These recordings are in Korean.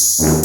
Huh?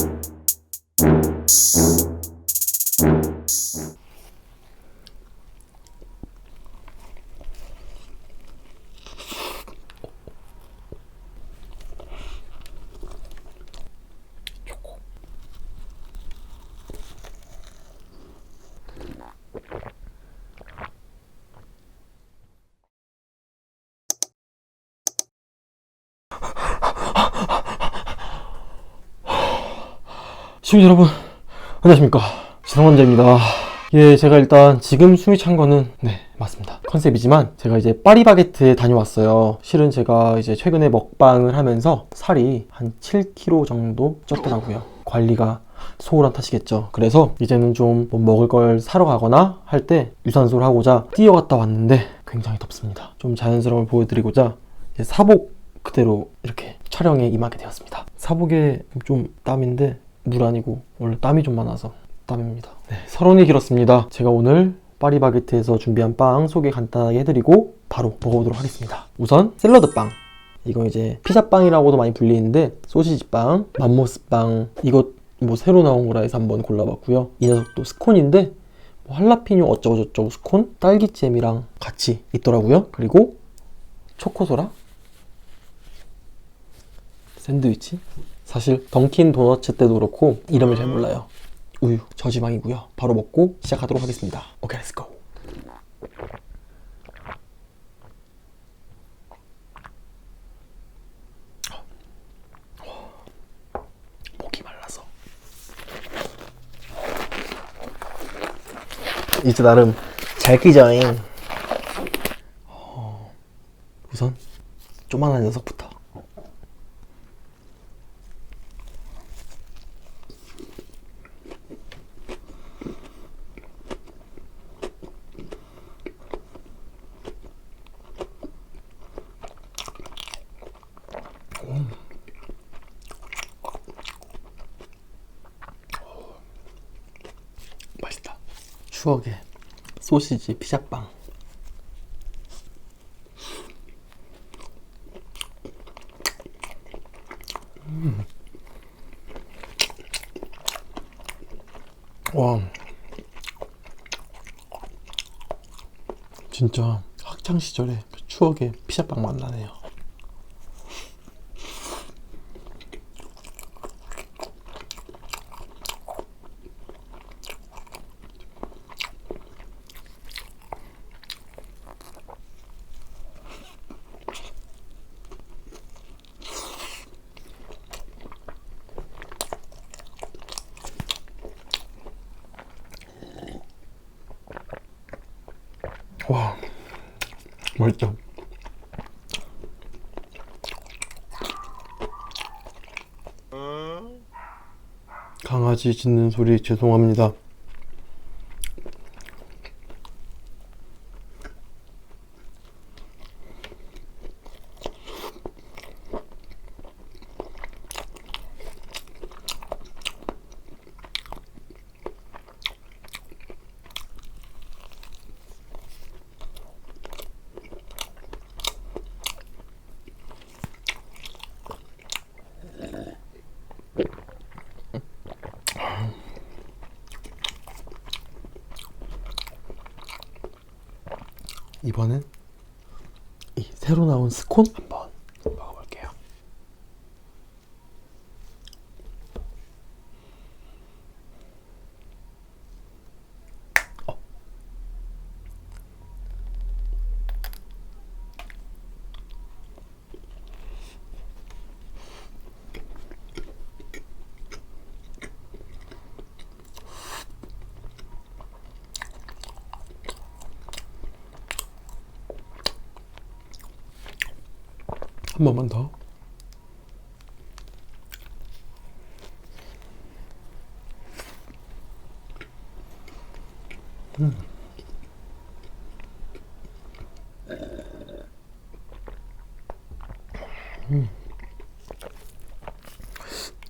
시청자 여러분 안녕하십니까. 지성원자입니다. 예 제가 일단 지금 숨이 찬 거는 네 맞습니다. 컨셉이지만 제가 이제 파리바게트에 다녀왔어요. 실은 제가 이제 최근에 먹방을 하면서 살이 한 7kg 정도 쪘더라고요. 관리가 소홀한 탓이겠죠. 그래서 이제는 좀 뭐 먹을 걸 사러 가거나 할 때 유산소를 하고자 뛰어갔다 왔는데 굉장히 덥습니다. 좀 자연스러움을 보여드리고자 사복 그대로 이렇게 촬영에 임하게 되었습니다. 사복에 좀 땀인데 물 아니고 원래 땀이 좀 많아서 땀입니다. 네, 서론이 길었습니다. 제가 오늘 파리바게트에서 준비한 빵 소개 간단하게 해드리고 바로 먹어보도록 하겠습니다. 우선 샐러드 빵. 이거 이제 피자빵이라고도 많이 불리는데 소시지빵, 맘모스빵 이것 뭐 새로 나온 거라 해서 한번 골라봤고요. 이 녀석도 스콘인데 뭐 할라피뇨 어쩌고저쩌고 스콘, 딸기잼이랑 같이 있더라고요. 그리고 초코소라, 샌드위치, 사실 던킨 도너츠 때도 그렇고 이름을 잘 몰라요. 우유 저지방이고요. 바로 먹고 시작하도록 하겠습니다. 오케이, 렛츠 고. 목이 말라서 이제 나름 잘 끼죠잉. 어, 우선 조만한 녀석부터. 맛있다. 추억의 소시지 피자빵. 음. 와. 진짜 학창 시절에 그 추억의 피자빵 맛 나네요. 와, 맛있다. 강아지 짖는 소리 죄송합니다. 이번엔 이 새로 나온 스콘 한번 먹어볼게요. 어. 한 번만 더. 음.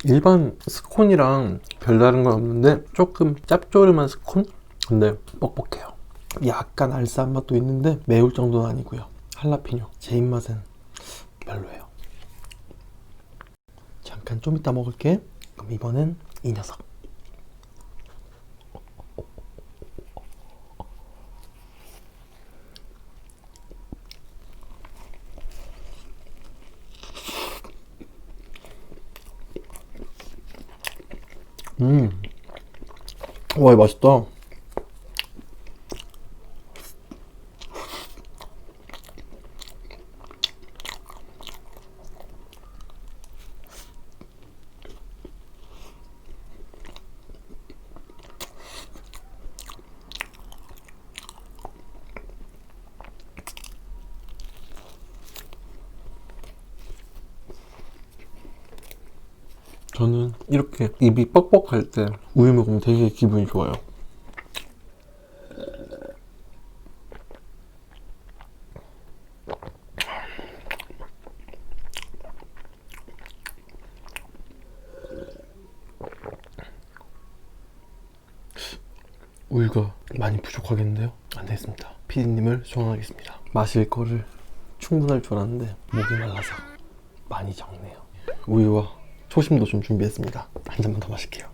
일반 스콘이랑 별다른 건 없는데 조금 짭조름한 스콘? 근데 뻑뻑해요. 약간 알싸한 맛도 있는데 매울 정도는 아니고요. 할라피뇨 제 입맛엔 별로예요. 잠깐 좀 이따 먹을게. 그럼 이번엔 이 녀석. 음. 와, 맛있다. 저는 이렇게 입이 뻑뻑할 때 우유 먹으면 되게 기분이 좋아요. 우유가 많이 부족하겠는데요? 안 되겠습니다. 피디님을 소환하겠습니다. 마실 거를 충분할 줄 알았는데 목이 말라서 많이 적네요. 우유와 초심도 좀 준비했습니다. 한 잔만 더 마실게요.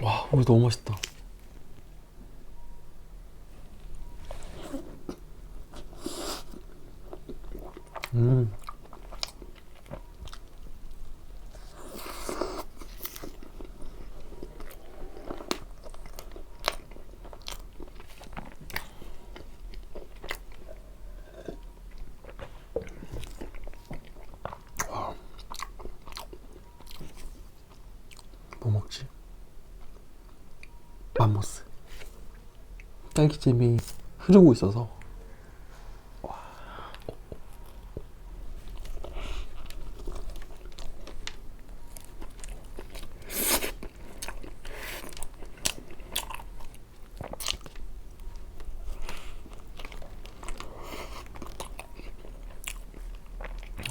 와, 우유 너무 맛있다. 음. 뭐 먹지? 맘모스. 딸기잼이 흐르고 있어서.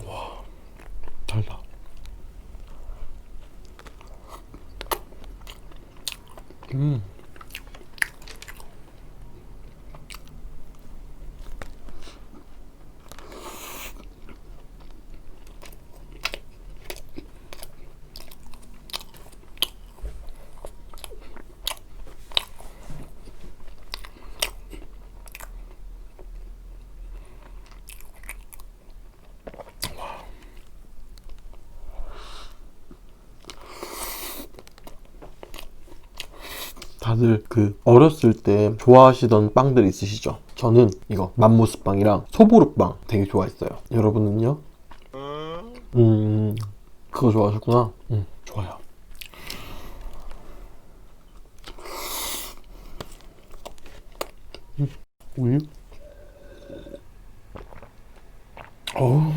와. 달다 음. 다들 그 어렸을 때 좋아하시던 빵들 있으시죠? 저는 이거 맘모스 빵이랑 소보루 빵 되게 좋아했어요. 여러분은요? 음, 그거 좋아하셨구나. 음, 좋아요. 음, 우유? 어우.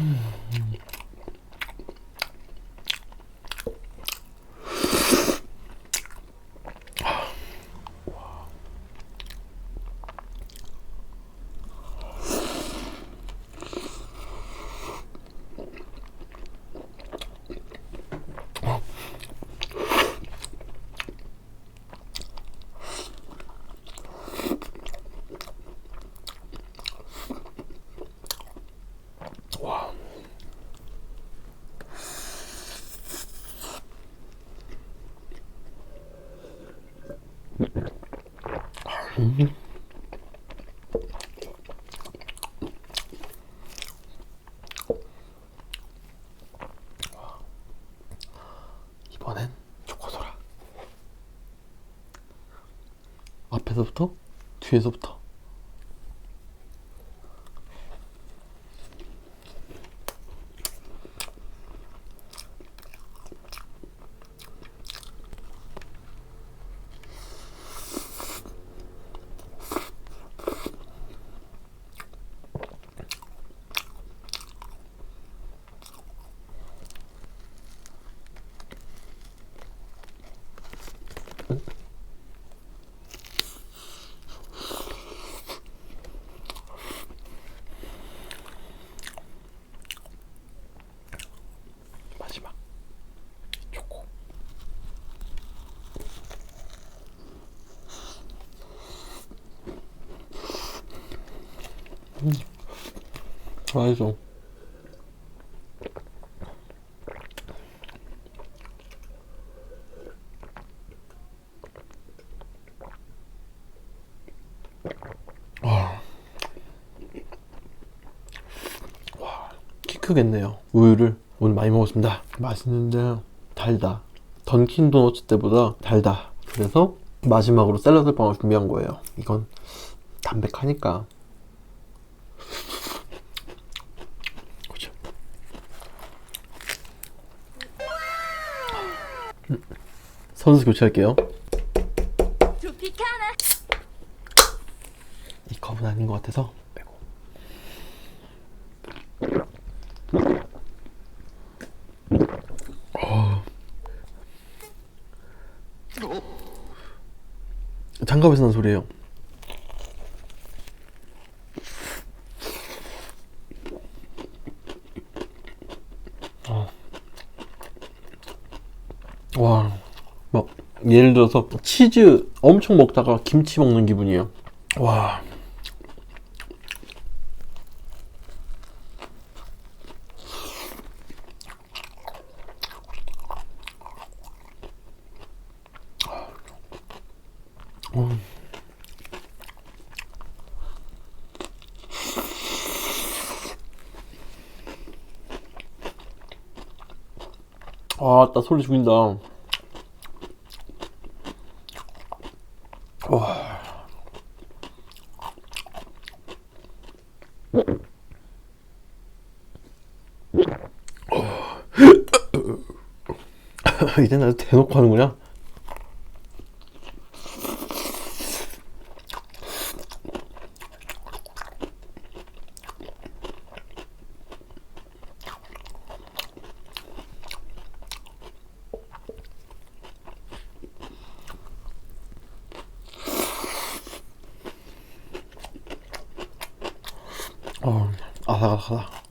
앞에서부터 뒤에서부터 맛있어. 키 크겠네요. 우유를 오늘 많이 먹었습니다. 맛있는데 달다. 던킨 도너츠 때보다 달다. 그래서 마지막으로 샐러드 빵을 준비한 거예요. 이건 담백하니까. 그죠. 음. 선수 교체할게요. 이 컵은 아닌 것 같아서 빼고. 어. 장갑에서 난 소리예요. 어. 와, 막 예를 들어서 치즈 엄청 먹다가 김치 먹는 기분이에요. 와. 아, 나 소리 죽인다. 와. 이제 나도 대놓고 하는구나. 어, 아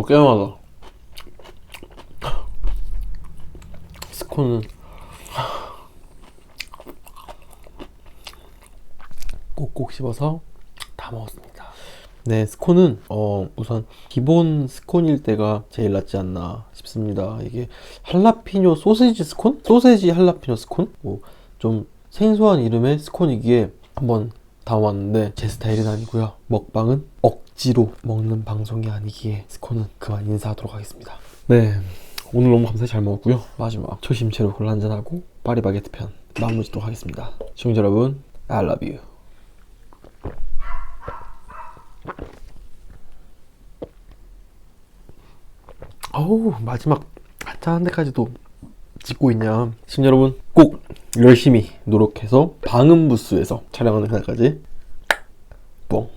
어, 깨어나다. 스콘은 꼭꼭 씹어서 다 먹었습니다. 네, 스콘은 어, 우선 기본 스콘일 때가 제일 낫지 않나 싶습니다. 이게 할라피뇨 소세지 스콘? 소세지 할라피뇨 스콘? 뭐 좀 생소한 이름의 스콘이기에 한번 담아왔는데 제 스타일은 아니고요. 먹방은 억지로 먹는 방송이 아니기에 스콘은 그만 인사하도록 하겠습니다. 네, 오늘 너무 감사히 잘 먹었고요. 마지막 초심체로 콜라 한잔하고 파리바게트 편 마무리 짓도록 하겠습니다. 시청자 여러분, I love you. 어우 마지막 한참 데까지도 찍고 있냐 시청자 여러분 꼭 열심히 노력해서 방음부스에서 촬영하는 그날까지. 뽕.